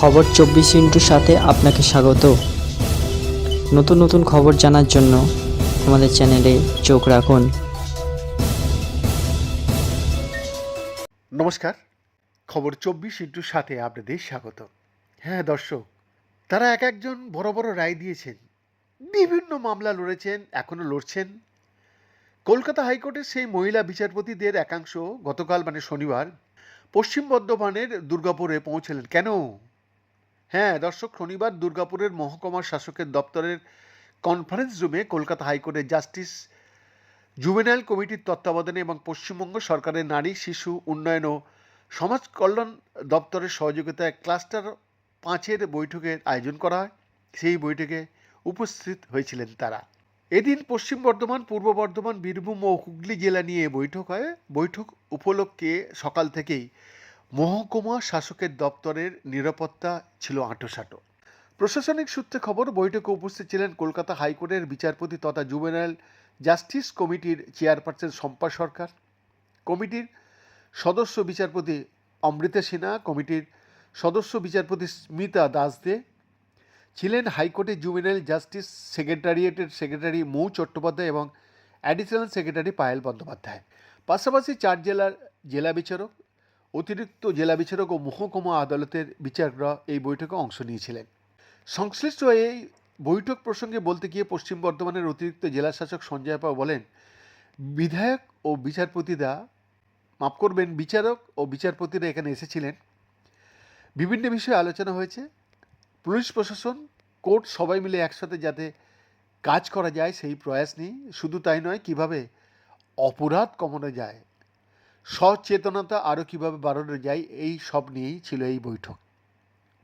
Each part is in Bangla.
খবর চব্বিশ ইন্টুর সাথে আপনাকে স্বাগত। নতুন নতুন খবর জানার জন্য আমাদের চ্যানেলে চোখ রাখুন। নমস্কার, খবর চব্বিশ ইন্টুর সাথে আপনাদের স্বাগত। হ্যাঁ দর্শক, তারা এক একজন বড় বড় রায় দিয়েছেন। বিভিন্ন মামলা লড়েছেন এখনও লড়ছেন। কলকাতা হাইকোর্টের সেই মহিলা বিচারপতিদের একাংশ গতকাল মানে শনিবার, পশ্চিম বর্ধমানের দুর্গাপুরে পৌঁছলেন। কেন? হ্যাঁ দর্শক, শনিবার দুর্গাপুরের মহকুমা শাসকের দপ্তরের কনফারেন্স রুমে কলকাতা হাইকোর্টের জাস্টিস জুভেনাইল কমিটির তত্ত্বাবধানে এবং পশ্চিমবঙ্গ সরকারের নারী, শিশু উন্নয়ন ও সমাজ কল্যাণ দপ্তরের সহযোগিতায় ক্লাস্টার পাঁচের বৈঠকের আয়োজন করা হয়। সেই বৈঠকে উপস্থিত হয়েছিলেন তারা। এদিন পশ্চিম বর্ধমান, পূর্ব বর্ধমান, বীরভূম ও হুগলি জেলা নিয়ে বৈঠক হয়। বৈঠক উপলক্ষে সকাল থেকেই মহকুমা শাসকের দপ্তরের নিরাপত্তা ছিল আঁটোসাঁটো। প্রশাসনিক সূত্রে খবর, বৈঠকে উপস্থিত ছিলেন কলকাতা হাইকোর্টের বিচারপতি তথা জুভেনাইল জাস্টিস কমিটির চেয়ারপারসন শম্পা সরকার। কমিটির সদস্য বিচারপতি অমৃতা সিনহা, কমিটির সদস্য বিচারপতি স্মিতা দাস দে ছিলেন হাইকোর্টে জুভেনাইল জাস্টিস সেক্রেটারিয়েটের সেক্রেটারি মৌ চট্টোপাধ্যায় এবং অ্যাডিশনাল সেক্রেটারি পায়েল বন্দ্যোপাধ্যায়। পাশাপাশি চার জেলার জেলা বিচারক অতিরিক্ত জেলা বিচারক ও মহকুমা আদালতের বিচারকরা এই বৈঠকে অংশ নিয়েছিলেন। সংশ্লিষ্ট এই বৈঠক প্রসঙ্গে বলতে গিয়ে পশ্চিম বর্ধমানের অতিরিক্ত জেলা শাসক সঞ্জয় পাও বলেন, বিধায়ক ও বিচারপতিরা মাফ করবেন, বিচারক ও বিচারপতিরা এখানে এসেছিলেন। বিভিন্ন বিষয়ে আলোচনা হয়েছে। পুলিশ প্রশাসন, কোর্ট সবাই মিলে একসাথে যাতে কাজ করা যায়, সেই প্রয়াস নিয়ে শুধু তাই নয়, কীভাবে অপরাধ কমানো যায় সচেতনতা আরও কীভাবে বাড়ানো যায়, এই সব নিয়েই ছিল এই বৈঠক।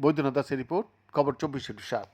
বৈদ্যনাথ দাসের রিপোর্ট, খবর চব্বিশ সাত